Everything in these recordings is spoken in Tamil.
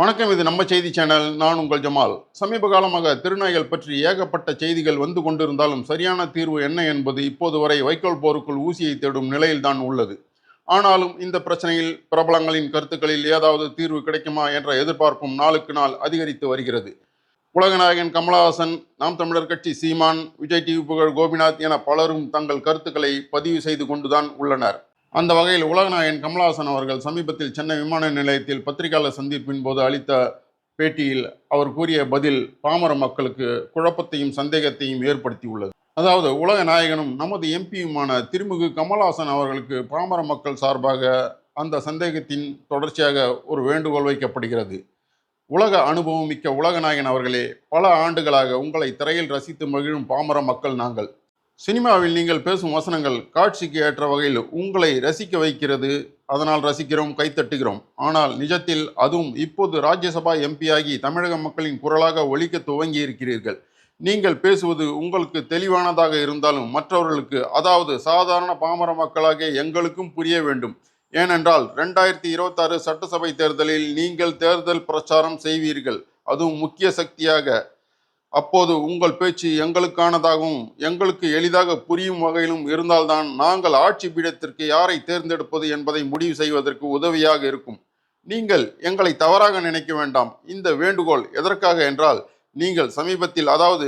வணக்கம் இது நம்ம செய்தி சேனல். நான் உங்கள் ஜமால். சமீப காலமாக திருநாய்கள் பற்றி ஏகப்பட்ட செய்திகள் வந்து கொண்டிருந்தாலும் சரியான தீர்வு என்ன என்பது இப்போது வரை வைக்கோல் போருக்குள் ஊசியை தேடும் நிலையில்தான் உள்ளது. ஆனாலும் இந்த பிரச்சனையில் பிரபலங்களின் கருத்துக்களில் ஏதாவது தீர்வு கிடைக்குமா என்ற எதிர்பார்ப்பும் நாளுக்கு நாள் அதிகரித்து வருகிறது. உலகநாயகன் கமலஹாசன் நாம் தமிழர் கட்சி சீமான் விஜய் டிவி புகழ் கோபிநாத் என பலரும் தங்கள் கருத்துக்களை பதிவு செய்து கொண்டுதான் உள்ளனர். அந்த வகையில் உலகநாயகன் கமலஹாசன் அவர்கள் சமீபத்தில் சென்னை விமான நிலையத்தில் பத்திரிகையாளர் சந்திப்பின் போது அளித்த பேட்டியில் அவர் கூறிய பதில் பாமர மக்களுக்கு குழப்பத்தையும் சந்தேகத்தையும் ஏற்படுத்தியுள்ளது. அதாவது உலக நாயகனும் நமது எம்பியுமான திருமிகு கமலஹாசன் அவர்களுக்கு பாமர மக்கள் சார்பாக அந்த சந்தேகத்தின் தொடர்ச்சியாக ஒரு வேண்டுகோள் வைக்கப்படுகிறது. உலக அனுபவம் மிக்க உலகநாயகன் அவர்களே பல ஆண்டுகளாக உங்களை திரையில் ரசித்து மகிழும் பாமர மக்கள் நாங்கள். சினிமாவில் நீங்கள் பேசும் வசனங்கள் காட்சிக்கு ஏற்ற வகையில் உங்களை ரசிக்க வைக்கிறது. அதனால் ரசிக்கிறோம் கைத்தட்டுகிறோம். ஆனால் நிஜத்தில் அதுவும் இப்போது ராஜ்யசபா எம்பியாகி தமிழக மக்களின் குரலாக ஒழிக்க துவங்கி இருக்கிறீர்கள் நீங்கள் பேசுவது உங்களுக்கு தெளிவானதாக இருந்தாலும் மற்றவர்களுக்கு அதாவது சாதாரண பாமர மக்களாக எங்களுக்கும் புரிய வேண்டும். ஏனென்றால் ரெண்டாயிரத்தி இருபத்தாறு சட்டசபை தேர்தலில் நீங்கள் தேர்தல் பிரச்சாரம் செய்வீர்கள். அதுவும் முக்கிய சக்தியாக அப்போது உங்கள் பேச்சு எங்களுக்கானதாகவும் எங்களுக்கு எளிதாக புரியும் வகையிலும் இருந்தால்தான் நாங்கள் ஆட்சி பீடத்திற்கு யாரை தேர்ந்தெடுப்பது என்பதை முடிவு செய்வதற்கு உதவியாக இருக்கும். நீங்கள் எங்களை தவறாக நினைக்க வேண்டாம். இந்த வேண்டுகோள் எதற்காக என்றால் நீங்கள் சமீபத்தில் அதாவது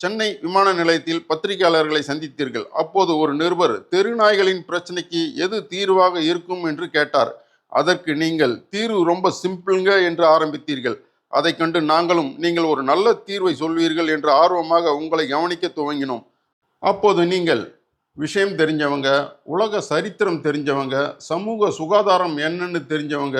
சென்னை விமான நிலையத்தில் பத்திரிகையாளர்களை சந்தித்தீர்கள். அப்போது ஒரு நிருபர் தெருநாய்களின் பிரச்சனைக்கு எது தீர்வாக இருக்கும்? என்று கேட்டார். அதற்கு நீங்கள் தீர்வு ரொம்ப சிம்பிளுங்க என்று ஆரம்பித்தீர்கள். அதை கண்டு நாங்களும் நீங்கள் ஒரு நல்ல தீர்வை சொல்வீர்கள் என்று ஆர்வமாக உங்களை கவனிக்க துவங்கினோம். அப்போது நீங்கள் விஷயம் தெரிஞ்சவங்க உலக சரித்திரம் தெரிஞ்சவங்க சமூக சுகாதாரம் என்னன்னு தெரிஞ்சவங்க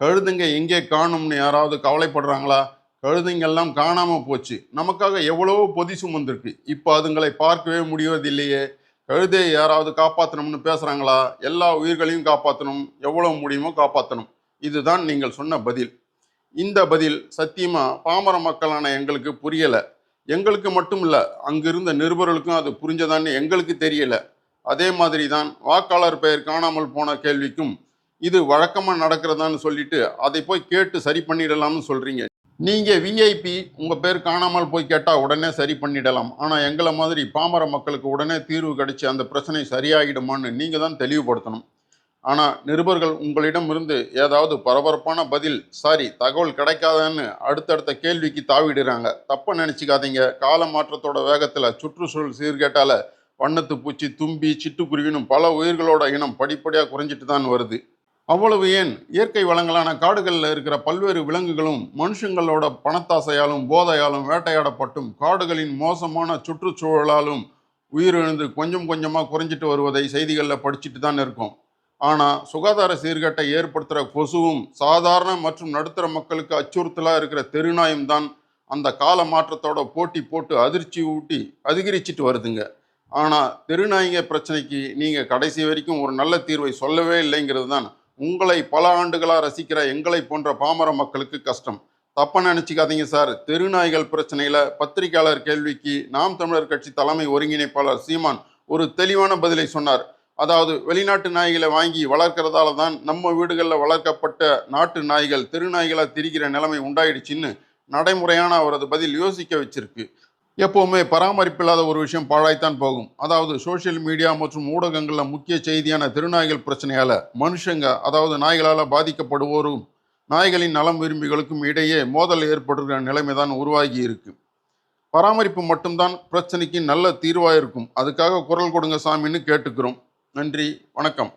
கழுதுங்க எங்கே காணும்னு யாராவது கவலைப்படுறாங்களா? கழுதைங்கெல்லாம் காணாமல் போச்சு. நமக்காக எவ்வளவோ பொதி சுமந்திருக்கு. இப்போ அதுங்களை பார்க்கவே முடிவதில்லையே. கழுதையை யாராவது காப்பாற்றணும்னு பேசுகிறாங்களா எல்லா உயிர்களையும் காப்பாற்றணும் எவ்வளோ முடியுமோ காப்பாற்றணும் இதுதான் நீங்கள் சொன்ன பதில். இந்த பதில் சத்தியமா பாமர மக்களான எங்களுக்கு புரியல. எங்களுக்கு மட்டும் இல்ல அங்கிருந்த நிருபர்களுக்கும் அது புரிஞ்சதான்னு எங்களுக்கு தெரியல. அதே மாதிரி தான் வாக்காளர் பெயர் காணாமல் போன கேள்விக்கும் இது வழக்கமாக நடக்கிறதான்னு சொல்லிட்டு அதை போய் கேட்டு சரி பண்ணிடலாம்னு சொல்கிறீங்க நீங்கள் விஐபி உங்கள் பேர் காணாமல் போய் கேட்டால் உடனே சரி பண்ணிடலாம். ஆனால் எங்களை மாதிரி பாமர மக்களுக்கு உடனே தீர்வு கிடைச்சி அந்த பிரச்சனை சரியாகிடுமான்னு நீங்கள் தான் தெளிவுபடுத்தணும். ஆனால் நிருபர்கள் உங்களிடமிருந்து ஏதாவது பரபரப்பான பதில் சாரி தகவல் கிடைக்காதன்னு அடுத்தடுத்த கேள்விக்கு தாவிடுறாங்க. தப்ப நினச்சிக்காதீங்க. கால மாற்றத்தோட வேகத்தில் சுற்றுச்சூழல் சீர்கேட்டால் வண்ணத்து பூச்சி தும்பி சிட்டுக்குருவினும் பல உயிர்களோட இனம் படிப்படியாக குறைஞ்சிட்டு தான் வருது. அவ்வளவு ஏன்? இயற்கை வளங்களான காடுகளில் இருக்கிற பல்வேறு விலங்குகளும் மனுஷங்களோட பணத்தாசையாலும் போதையாலும் வேட்டையாடப்பட்டும். காடுகளின் மோசமான சுற்றுச்சூழலாலும் உயிரிழந்து கொஞ்சம் கொஞ்சமாக குறைஞ்சிட்டு வருவதை செய்திகளில் படிச்சுட்டு தான் இருக்கோம். ஆனால் சுகாதார சீர்கேட்டை ஏற்படுத்துகிற கொசுவும் சாதாரண மற்றும் நடுத்தர மக்களுக்கு அச்சுறுத்தலாக இருக்கிற தெருநாயும் தான் அந்த கால மாற்றத்தோட போட்டி போட்டு அதிர்ச்சி ஊட்டி அதிகரிச்சிட்டு வருதுங்க. ஆனால் தெருநாய்ங்க பிரச்சனைக்கு நீங்கள் கடைசி வரைக்கும் ஒரு நல்ல தீர்வை சொல்லவே இல்லைங்கிறது தான் உங்களை பல ஆண்டுகளாக ரசிக்கிற எங்களை போன்ற பாமர மக்களுக்கு கஷ்டம். தப்பாக நினச்சிக்காதீங்க சார். தெருநாய்கள் பிரச்சனையில் பத்திரிகையாளர் கேள்விக்கு நாம் தமிழர் கட்சி தலைமை ஒருங்கிணைப்பாளர் சீமான் ஒரு தெளிவான பதிலை சொன்னார். அதாவது வெளிநாட்டு நாய்களை வாங்கி வளர்க்கறதால தான் நம்ம வீடுகளில் வளர்க்கப்பட்ட நாட்டு நாய்கள் தெருநாய்களாக திரிகிற நிலைமை உண்டாயிடுச்சின்னு நடைமுறையான அவரது பதில் யோசிக்க வச்சிருக்கு. எப்போவுமே பராமரிப்பில்லாத ஒரு விஷயம் பாழாய்த்தான் போகும். அதாவது சோஷியல் மீடியா மற்றும் ஊடகங்களில் முக்கிய செய்தியான திருநாய்கள் பிரச்சனையால் மனுஷங்க அதாவது நாய்களால் பாதிக்கப்படுவோரும் நாய்களின் நலம் விரும்பிகளுக்கும் இடையே மோதல் ஏற்படுகிற நிலைமை தான் உருவாகி இருக்கு. பராமரிப்பு மட்டும்தான் பிரச்சனைக்கு நல்ல தீர்வாக இருக்கும். அதுக்காக குரல் கொடுங்க சாமின்னு கேட்டுக்கிறோம். நன்றி வணக்கம்.